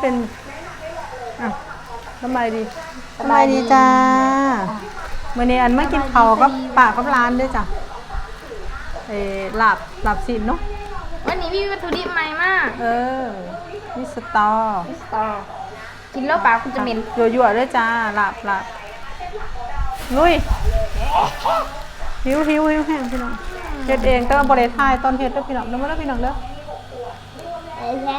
เป็นอ่ำไมดีทำไมดีจ้าเมื่อนี้อันเมื่อกินเขาก็ปากก็ร้านด้วยจ้ะเออหลับหลับสินเนาะวันนี้พี่มีวัตถุดิบใหม่มากเออนี่สตออิสตอร์กินแล้วปากคุณจะเหม็นยั่วๆด้วยจ้าหลับหลับลุยหิวหิวหิวแห้งพี่น้องเฮ็ดเองก็บริทายตอนเฮ็ดเด้อพี่น้องน้อมาเต้อพี่น้องเด้อ ไอ้แค่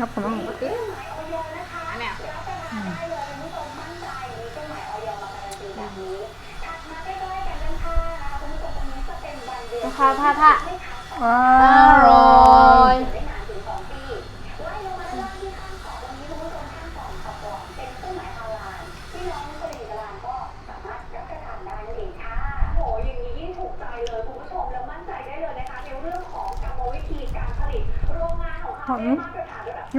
นับของนนี้องผ้าผ้าผ้าอร่อย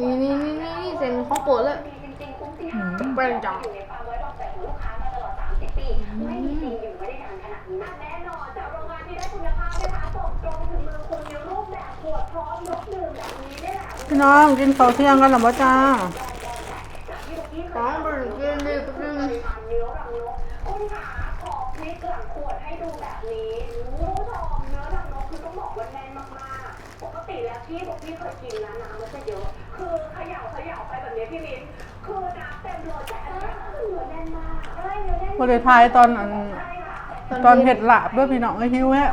นี่นี่นี่นี่เซ็นเขาโกรดเลยแปลงจังพี่น้องกินข้าวเที่ยงกันหรือเปล่าจ้า บริทายตอนตอนเห็ดหลาบด้วยพี่น้องไอ้ฮิวแฮะ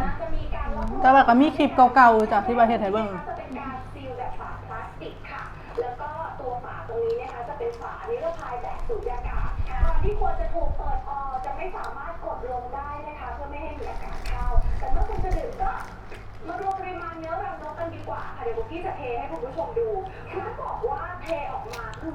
แต่ว่าก็มีคลิปเก่าๆจากที่ว่าเห็ดไทยเบิ่ง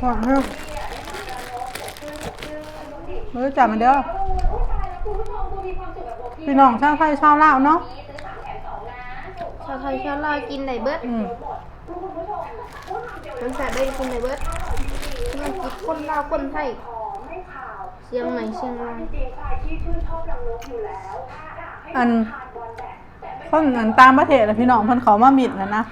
พอแล้วเฮ้ยจับมันเด้อพี่น้องชาวไทยชาวลาวเนาะชาวไทยชาวลาวกินไหนเบิดอืมน้ำสาได้กินไหนเบิดที่มันกินคนลาวคนไทยเชียงใหม่เชียงรายอันคนอันตามประเทศนะพี่น้องเพิ่นเขามามิดนะนะ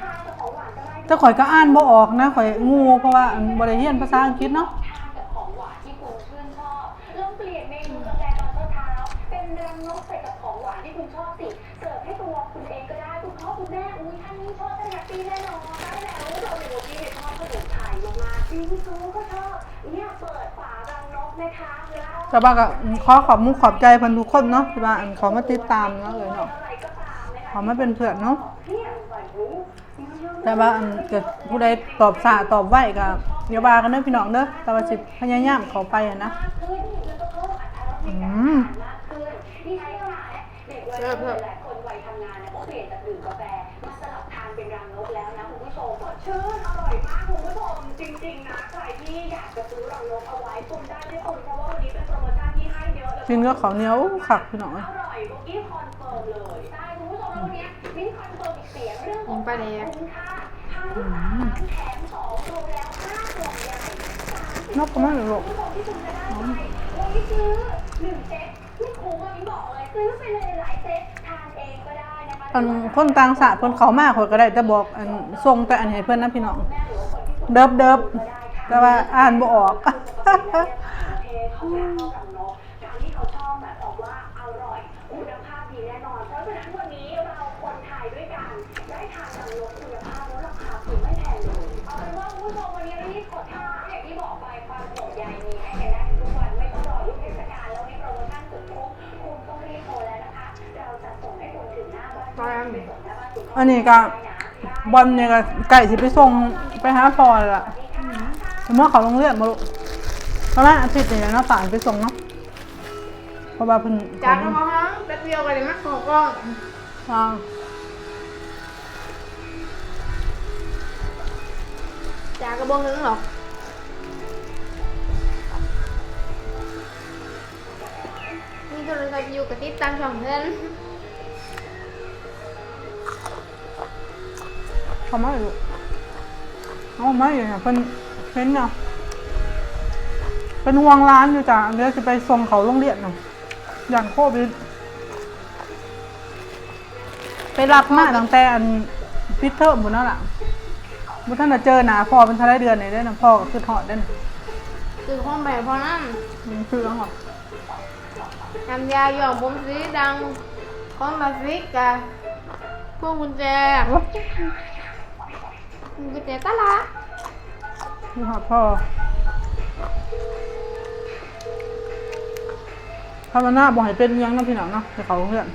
แต่ข่อยก็อ่านบ่ออกนะข่อยงูเพราะว่าบ่ได้เรียนภาษาอังกฤษเนาะทานกับของหวานที่คุณชื่นชอบลองเปลี่ยนเมนูกาแฟตอนเช้าๆเป็นรังนกใส่กับของหวานที่คุณชอบสิเสิร์ฟให้ตัวคุณเองก็ได้คุณพ่อคุณแม่อุ้ยท่านนี้ชอบท่านแฮปปี้แน่นอนได้แล้วเราเป็นคนที่ชอบขนมไทยลงมากๆจริงๆก็ชอบเนี่ยเปิดฝารังนกนะคะแล้วแต่ว่าก็ขอขอบมุกขอบใจพิ่นทุกคนเนาะที่ว่าอันขามาติดตามเนาะเอ้ยเนาะอไมนะคะเขามาเป็นเพื่อนเนาะ เนี่ย แต่ว่าอันเกิดผู้ใดตอบสาตอบไว้ก็อย่าว่ากันเด้อพี่น้องเด้อแต่ว่าสิพยายามเข้าไปอะนะมากขึ้นแล้วก็เพิ่มอรรถรสในอืการมทานมากขึ้นนี่ใช้เวลาเด็กวัยรุ่นหลายคนวัยทำงานเนี่ยเขาเปลี่ยนจากดื่มกาแฟมาสลับทานเป็นรังนกแล้วนะคุณผู้ชมสดชื่นอร่อยมากคุณผู้ชมจริงๆนะใครที่อยากจะซื้อรังนกเอาไว้ตุนได้ไม่ตุนเพราะว่าวันนี้เป็นโปรโมชั่นที่ให้เยอะเลยกินก็ข้าวเหนียวคักพี่น้องอเอ้ยร่อยเมื่อกี้คอนเฟิร์มเลย สามสิบนกก็ไม่รู้คุณผู้ชมที่คุณจะได้ไปวันนี้ซื้อหนึ่งเซ็ตไม่คุ้มอะมิ้นบอกเลยซื้อไปเลยหลายเซ็ตทานเองก็ได้นะคะอันคนต่างชาติเพิ่นเขามาข่อยก็ได้แต่บอกอันส่งแต่อันให้เพิ่นนะพี่น้องแม่หรือว่าคนที่คุณเดิบเดิบแต่ว่าอ่านบ่ออก ออันนี้ก็บอลเนี่ยก็ไก่สิไปส่งไปหาพอแล้วล่ะเมื่อเขาลงเรียนมาลูกตอนแรกอาทิตย์เนี่ยเนาะสารไปส่งเนาะเพราะว่าเพิ่นจานมาฮังแป๊บเดียวกันเลยมั้ยขอกล้องอ่าจากกระบอกนึงหรอนี่โทรศัพท์อยู่กับติดตามช่องเพื่อน เขามาอยู่เอามาอยู่เนี่ยเพิ่นเพิ่นเนาะเป็นห่วงร้านอยู่จ้ะเดี๋ยวจะไปส่งเขาโรงเรียนเนาะอย่างโควิดไปรับมาตั้งแต่อันพิเทอร์หมดแล้วล่ะบุท่านจะเจอหนาพ่อเป็นทะเลเดือนไหนได้นะพ่อก็คือถอดได้นะคือห้องแบบพอนั่นอืมคือต้องหรอทำยาหย่องผมสีดังของมาฟิกกะพวงกุญแจ กุญแจตะละคือหอดพ่อภาวนาบอกให้เป็นอิหยังเนาะพี่น้องเนาะไปเขาโรงเรียน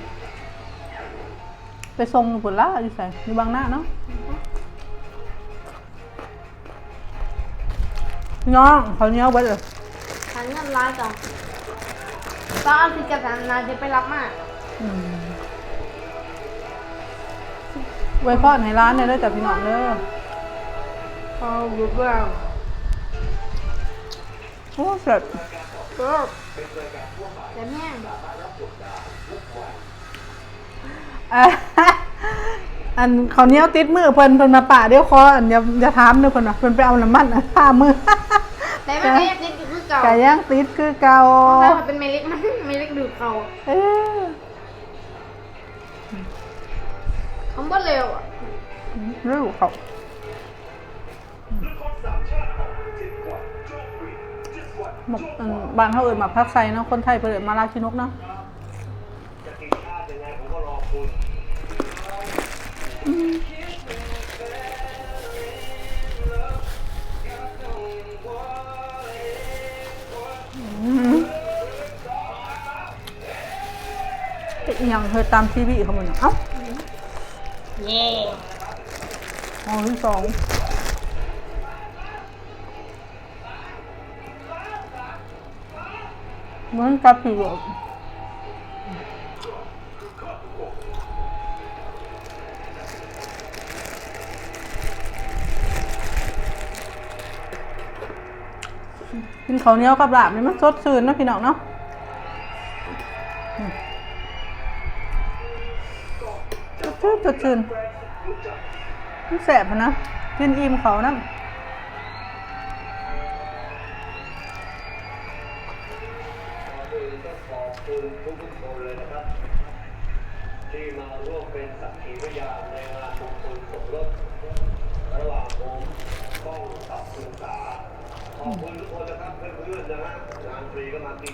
ไปส่งผลละอยู่ใส่อยู่บางหน้าเนาะพี่น้องเขาวเหนี้ยวเบิดเลยทันเงินร้ายก่อนต้องเอาสิกระสันนาจะไปรับมาอืมไว้พอดให้ร้านเนี่ยเด้อจ้ะพี่น้องเด้อ เอาบุบเบิ้งโอ้เสร็จก็แต่แม่งอะอันเขาวเหนี้ยวติดมือเพิ่นเพิ่นมาป่าเดี๋ยวคออันอย่าอย่าถามเด้อเพิ่นว่าเพิ่นไปเอาน้ำมันอะผ้ามือ แต่มันก็ยังติดอยู่คือเก่าไก่ย่างติดคือเก่าถ้ามันเป็นเมลิกมันเมลิกดูดเขาเออเขาบ่เร็วอะรู้เขา หมกอันบ้านเขาเอิญมาพักไซเนาะคนไทยเปิดมาลาชินกเนาะจะกินข้าวยังไงผมก็รอคุณอืมเป็นอหย่างเธอตามทีวีเขาหมดเนาะเอ้าเย่อ๋อที่สอง เหมือนกับผีแบบกินข้าวเหนียวกับลาบนี่มันสดชื่นเนาะพี่น้องเนาะอืมสดชื่นสดชื่นมันแสบนะกินอิ่มเขานะ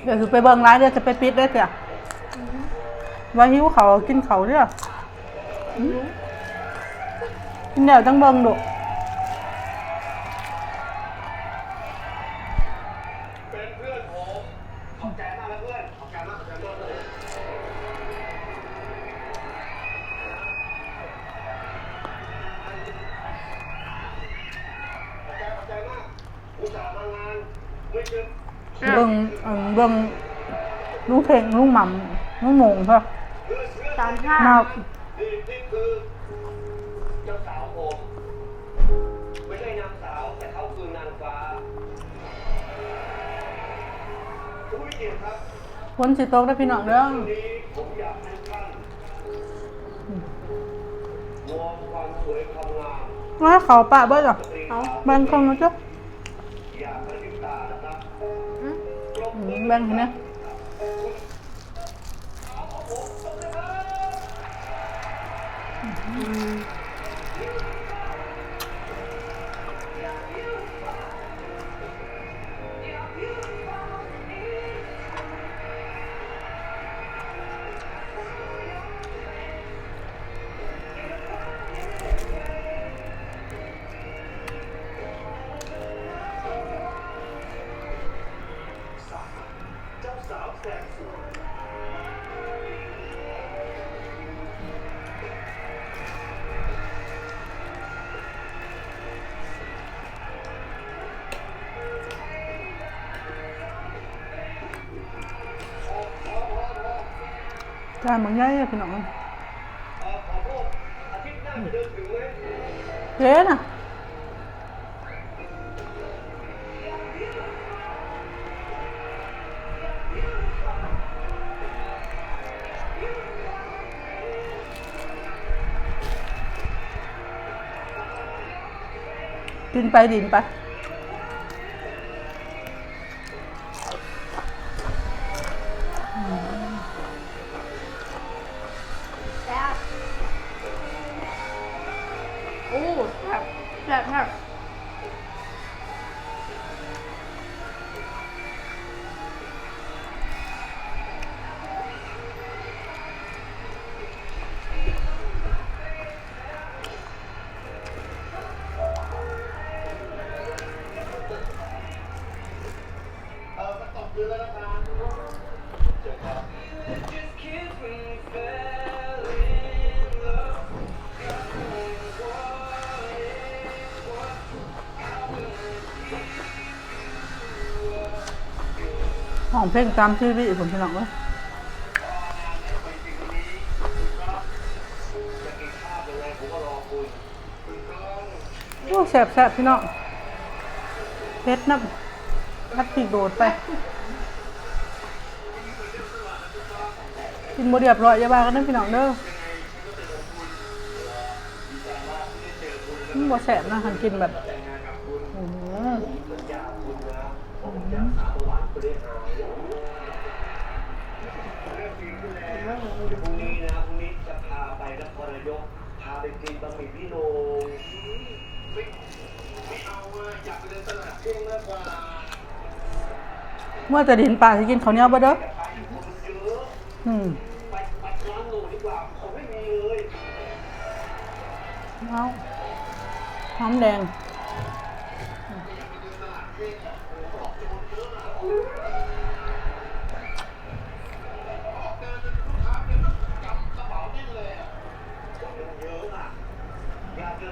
เดี๋ยวถือไปเบิ่งร้านเดี๋ยวจะไปปิดได้เถอะว่าหิวเขากินเขาเด้ออืมกินเดี๋ยวต้องเบิ่งดู เป็นเพื่อนผมขอบใจมากนะเพื่อนขอบใจมากขอบใจมากเลยขอบใจขอบใจมากอุตส่าห์มางานไม่ เจอเบิ่งเอิ่มเบิ่งลุงเพ่งลุงหม่ำลุงหมงเถอะตามท่ามานี่นี่คือเจ้าสาวผมไม่ใช่นางสาวแต่เขาคือนางฟ้าผู้วิจิตรครับคนสิตกได้อพี่น้องเด้อวันนี้ผมอยากให้ท่านมองความสวยความงามว่าเขาปะเบิ่งอะสตรีเอาแบ่งคนมาจ้ะ ปรงนะอืม แบ่งให้นะจานบางใหญ่อะพี่น้องเอ่อขอโทษอาทิตย์หน้าจะเดินถึงไหมเจ๊น่ะดินไปดินไป โอ้แซ่บแซ่บแซ่บ ห้องเพลงตามชีวิผมพี่น้องเว้ยจะกินข้าวยังไงผมก็รอคุณโอ้แสบแสบพี่น้องเพชรนะพัดปีโดดไป กินโมเดียบร้อยยาบากันนะพี่น้องเด้อมันบ่แสบนะหันกินแบบอื้อหือสัญญาคุณนะผมจะสาบหวานคุณได้หายเรื่องจริงขึ้นแล้วพรุ่งนี้นะพรุ่งนี้จะพาไปนครนายก พาไปกินบะหมี่พี่โหนงไม่ไม่เอาอะอยากไปเดินตลาดเที่ยงมากกว่า เมื่อจะดินป่าสิกินเขาเนี้ยบ่เด้อไปคนเยอืมเอาหอมแดง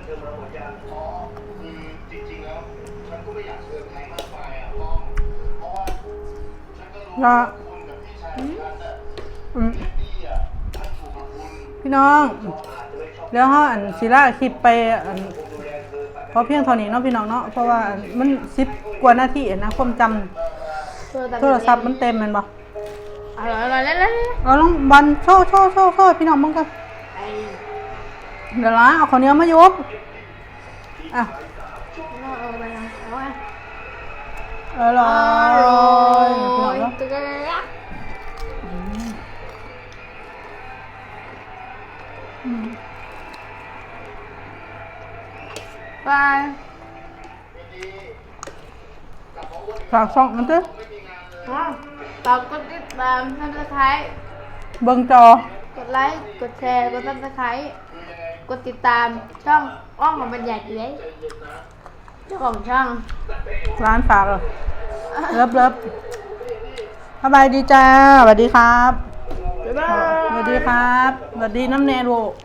เธอมาหมดยังอ๋อคือจริงๆแล้วฉันก็ไม่อยากเชิญใครมาก ละคุณกับพี่ชายฉันอะอืมพี่อะท่านถูกกับคุณพี่น้องอาจจะไม่ชอบแล้วเฮาอันสิลาคลิปไปอันผมดูแลเธอไปพอเพียงเท่านี้เนาะพี่น้องเนาะเพราะว่ามันสิบกว่านาทีนะความจโทรศัพท์มันเต็มแมันบ่อร่อยอร่อยแล้วแล้วเอาลองบันโชว์โชว์โชว์โชว์ให้พี่น้องมึงกันไอ้เดี๋ยวละเอาข้าวเหนียวมายกอะ เอาเอาไปนะเอาไป อร่อยพี่น้องเนาะตัวเล็กอืมไปฝากช่องมันจ้ะอ๋อฝากกดติด เบิ่งจอกดไลค์กดแชร์กดซับสไครต์กดติดตามช่องอ้องของบรรยากเล็กเจ้าของช่องร้านฝากเหรอเลิฟเลิฟสบายดีจ้าสวัสดีครับบ๊ายบาสวัสดียครับสวัสดีน้ำแนนโวส